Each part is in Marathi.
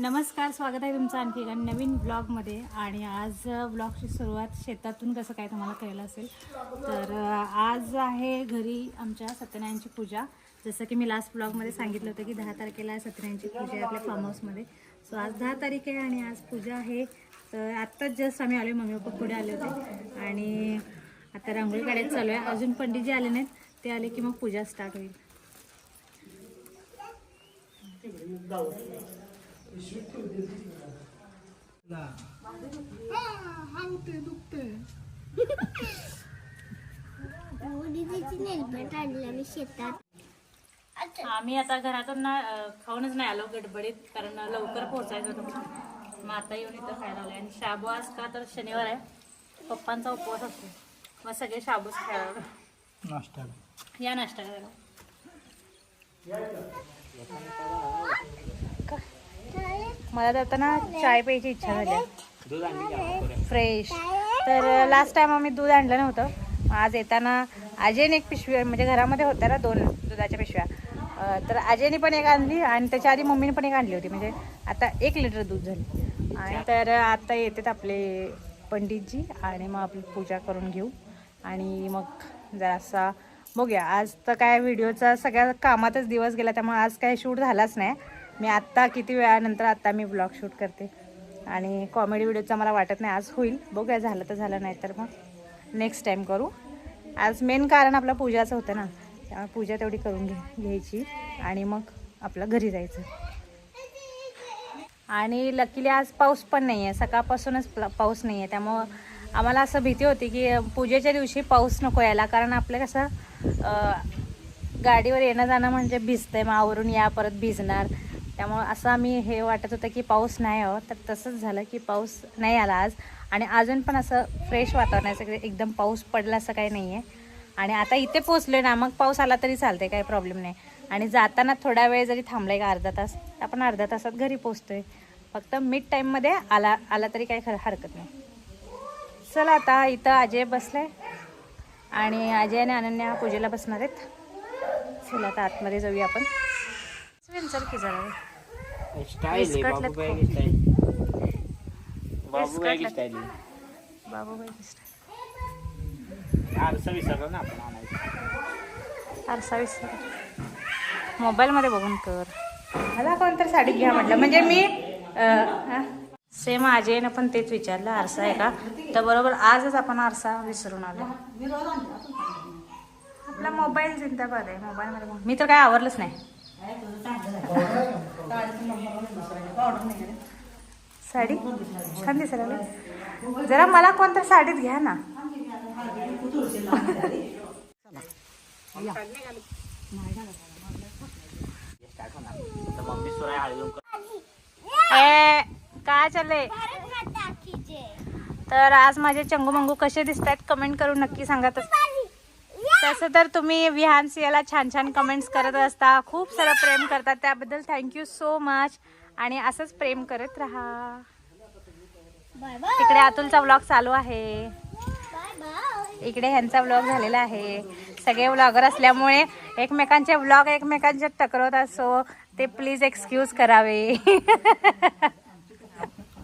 नमस्कार स्वागत आहे तुमचं आणखी एका नवीन ब्लॉगमध्ये आणि आज ब्लॉगची सुरुवात शेतातून कसं काय तुम्हाला कळलं असेल तर आज आहे घरी आमच्या सत्यनारायणची पूजा. जसं की मी लास्ट ब्लॉगमध्ये सांगितलं होतं की दहा तारखेला सत्यनारायणची पूजा आहे आपल्या फार्म हाऊसमध्ये सो आज दहा तारीख आहे आणि आज पूजा आहे. तर आत्ताच जस्ट आम्ही आलो मम्मी पप्पा पुढे आले होते. आणि आता रांगोळी काढायचं चालू आहे. अजून पंडितजी आले नाहीत. ते आले की मग पूजा स्टार्ट होईल. आम्ही आता घरातून ना खाऊनच नाही आलो गडबडीत कारण लवकर पोहोचायचं होतं मग आता येऊन इथं खायला आलोय. आणि शाबू आज का तर शनिवार आहे. पप्पांचा उपवास असतो. मग सगळे शाबूच खायला नाश्ता या नाश्ता करायला मला तर आता ना चाय प्यायची इच्छा झाली आहे. दूध आणली फ्रेश तर लास्ट टाइम आम्ही दूध आणलं नव्हतं. आज येताना अजयने एक पिशवी म्हणजे घरामध्ये होत्या ना दोन दुधाच्या पिशव्या. तर अजयने पण एक आणली आणि त्याच्या आधी मम्मीने पण एक आणली होती. म्हणजे आता एक लिटर दूध झाली. आणि तर आता येतात आपले पंडितजी आणि मग आपली पूजा करून घेऊ. आणि मग जरासा बघूया. आज तर काय व्हिडिओचा सगळ्या कामातच दिवस गेला त्यामुळे आज काय शूट झालाच नाही. मी आत्ता किती वेळानंतर आत्ता मी ब्लॉग शूट करते. आणि कॉमेडी व्हिडिओचा मला वाटत नाही आज होईल. बघूया झालं तर झालं नाही तर मग नेक्स्ट टाईम करू. आज मेन कारण आपलं पूजाचं होतं ना त्यामुळे पूजा तेवढी करून घे घ्यायची. आणि मग आपलं घरी जायचं. आणि लकीली आज पाऊस पण नाही आहे सकाळपासूनच पाऊस नाही आहे त्यामुळं आम्हाला असं भीती होती की पूजेच्या दिवशी पाऊस नको यायला. कारण आपलं कसं गाडीवर येणं जाणं म्हणजे भिजतंय. मग आवरून या परत भिजणार. त्यामुळं असं आम्ही हे वाटत होतं की पाऊस नाही यावं तर तसंच झालं की पाऊस नाही आला आज. आणि अजून पण असं फ्रेश वातावरण आहे. सगळे एकदम पाऊस पडला असं काही नाही आहे. आणि आता इथे पोचलोय ना मग पाऊस आला तरी चालते काही प्रॉब्लेम नाही. आणि जाताना थोडा वेळ जरी थांबलाय का अर्धा तास आपण अर्ध्या तासात घरी पोचतो आहे फक्त मिड टाईममध्ये आला आला तरी काही खरं हरकत नाही. चला आता इथं अजय बसले आणि अजय आणि अनन्या पूजेला बसणार आहेत. चला आता आतमध्ये जाऊया आपण. चल की जरा स्टाईल आहे कटलेट बाबू. स्टाईल. आरसा विसरलो ना आपण आणायचं आरसा मोबाईलमध्ये बघून कर. मला कोणतरी साडी घ्या म्हटलं. म्हणजे मी सेम अजयनं पण तेच विचारलं. आरसा आहे का? तर बरोबर आजच आपण आरसा विसरून आलो. आपला मोबाईल जिंदाबाद आहे. मोबाईलमध्ये बघ. मी तर काय आवरलंच नाही. साडी? छान दिसायला. जरा मला कोणत्या साडीत घ्या ना. ए काय चाललंय? तर आज माझे चंगू मंगू कसे दिसत आहेत कमेंट करून नक्की सांगा तस- तर तुम्ही विहान सियाला छान छान कमेंट्स करत असता. खूप सारं प्रेम करतात. त्याबद्दल थँक्यू सो मच आणि असंच प्रेम करत राहा. बाय बाय तिकडे अतुलचा व्लॉग चालू आहे. बाय बाय इकडे ह्यांचा व्लॉग झालेला आहे. सगळे व्लॉगर असल्यामुळे एकमेकांचे व्लॉग एकमेकांचे टकरवतात सो ते प्लीज एक्सक्यूज करावे.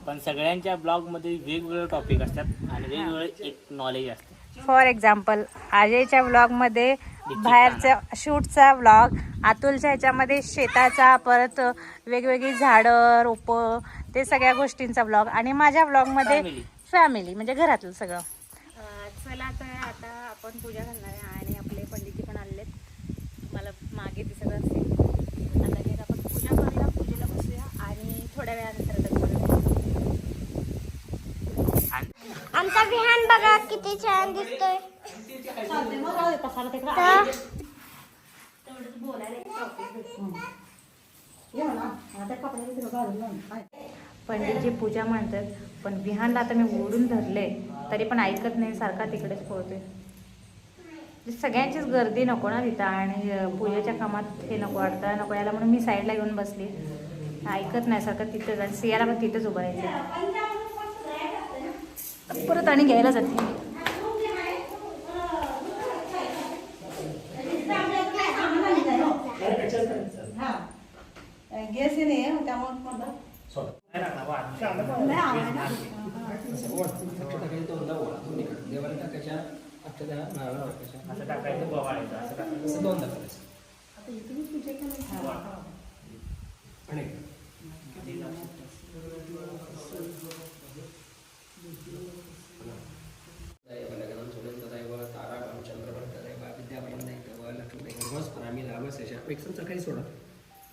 पण सगळ्यांच्या ब्लॉगमध्ये वेगवेगळे टॉपिक असतात आणि वेगवेगळे एक नॉलेज असते. फॉर एक्झाम्पल अजयच्या व्लॉगमध्ये बाहेरच्या शूटचा व्लॉग अतुलच्या ह्याच्यामध्ये शेताचा परत वेगवेगळी झाडं रोपं ते सगळ्या गोष्टींचा व्लॉग आणि माझ्या व्लॉगमध्ये. फॅमिली म्हणजे घरातलं सगळं. चला तर आता आपण पूजा करणार आहे आणि आपले पंडितजी पण आलेले आहेत मला मागे दिसत असते आता लगेच आपण पूजा करूया पूजेला बसूया आणि थोड्या वेळानंतर लगेच बोलूया. आणि फॅन बघा किती छान दिसतोय. पंडितची पूजा म्हणतात पण विहानला आता मी ओढून धरले तरी पण ऐकत नाही सारखा तिकडेच पळतोय. म्हणजे सगळ्यांचीच गर्दी नको ना तिथं आणि पूजेच्या कामात हे नको वाटतं नको याला म्हणून मी साईडला येऊन बसली. ऐकत नाही सारखं तिथंच आणि सियाला पण तिथंच उभं राहायचं परत आणि घ्यायला जाते गॅस नाही त्यामुळे सोडा नाही लागणार, वा. असं टाकायच्या टाकायचं बोवाळायचं असं टाकायचं लक्ष्मीदैव वस्परामी लाभसेशा एक सकाळी सोडा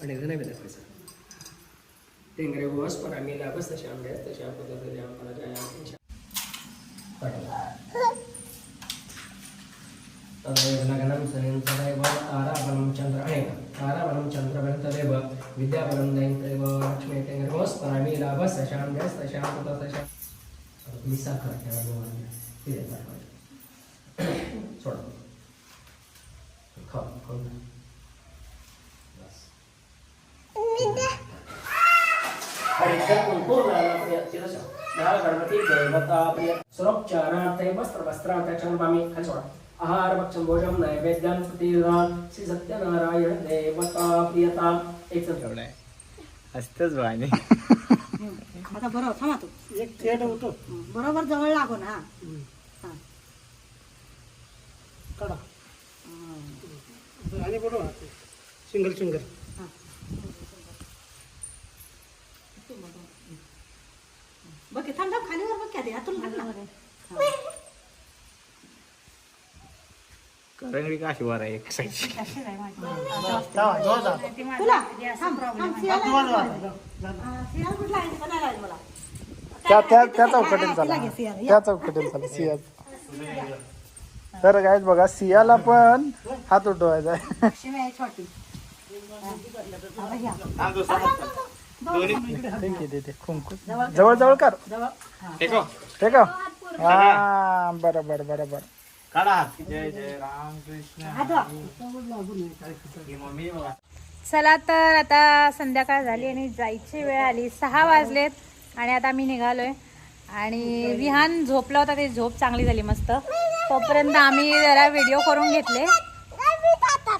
आणि एकदा नैवेद्य करायचं तेंगरे वस्परामी लाभसेशाम व्यस्तशाम पदजाम पराजयाम तदैव लग्नं सुनिन्ददैव ताराबलं चन्द्र अनेक ताराबलं चन्द्रबलं तदेव विद्याबलं दैव लक्ष्मी तेंगरे वस्परामी लाभसेशाम व्यस्तशाम पदजाम मी साखर ठेवा दोघांना ते देतात सोडा आहार भोजन नैवेद्यम सुतीर्धान श्री सत्यनारायण देवता प्रियता एक सण असतंच भाने आता बरोबर थांबा तू. एक थेट होतो. बरोबर जवळ लागो ना. हा. काढा. आणि बरोबर सिंगल सिंगल बघ की, थांब थांब खालीवर बघ क्या ते हातून घाल ना. करंगडी काशी वर आहे एक साईडची तुला? थांब थांब सियाला हा, सियाला कुठला आहे? कोणाला आहे मला त्या त्या त्या चौकटीत तिला झाला घे सियाला. त्या चौकटीत झाला सिया तर काय बघा सियाला पण हात उठवायचा. आहे. ठीक आहे कुंकू जवळ जवळ कर. हा. हा बरं बरं बरं बरं चला तर आता संध्याकाळ झाली आणि जायची वेळ आली. सहा वाजलेत आणि आता मी निघालोय. आणि विहान झोपला होता ते झोप चांगली झाली मस्त. तोपर्यंत आम्ही जरा व्हिडिओ करून घेतले.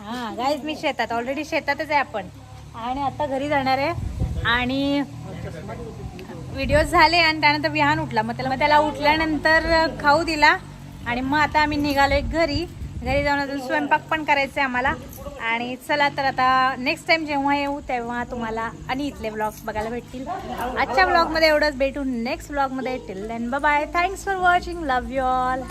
हा गाईज मी शेतात ऑलरेडी शेतातच आहे आपण. आणि आता घरी जाणार आहे. आणि व्हिडिओ झाले आणि त्यानंतर विहान उठला. मग त्याला मग त्याला उठल्यानंतर खाऊ दिला. आणि मग आता आम्ही निघालो एक घरी. घरी जाऊन अजून स्वयंपाक पण करायचा आहे आम्हाला. आणि चला तर आता नेक्स्ट टाइम जेव्हा येऊ तेव्हा तुम्हाला आणि इथले ब्लॉग्स बघायला भेटतील. आजच्या ब्लॉगमध्ये एवढंच. भेटू नेक्स्ट ब्लॉगमध्ये till then bye thanks for watching love you all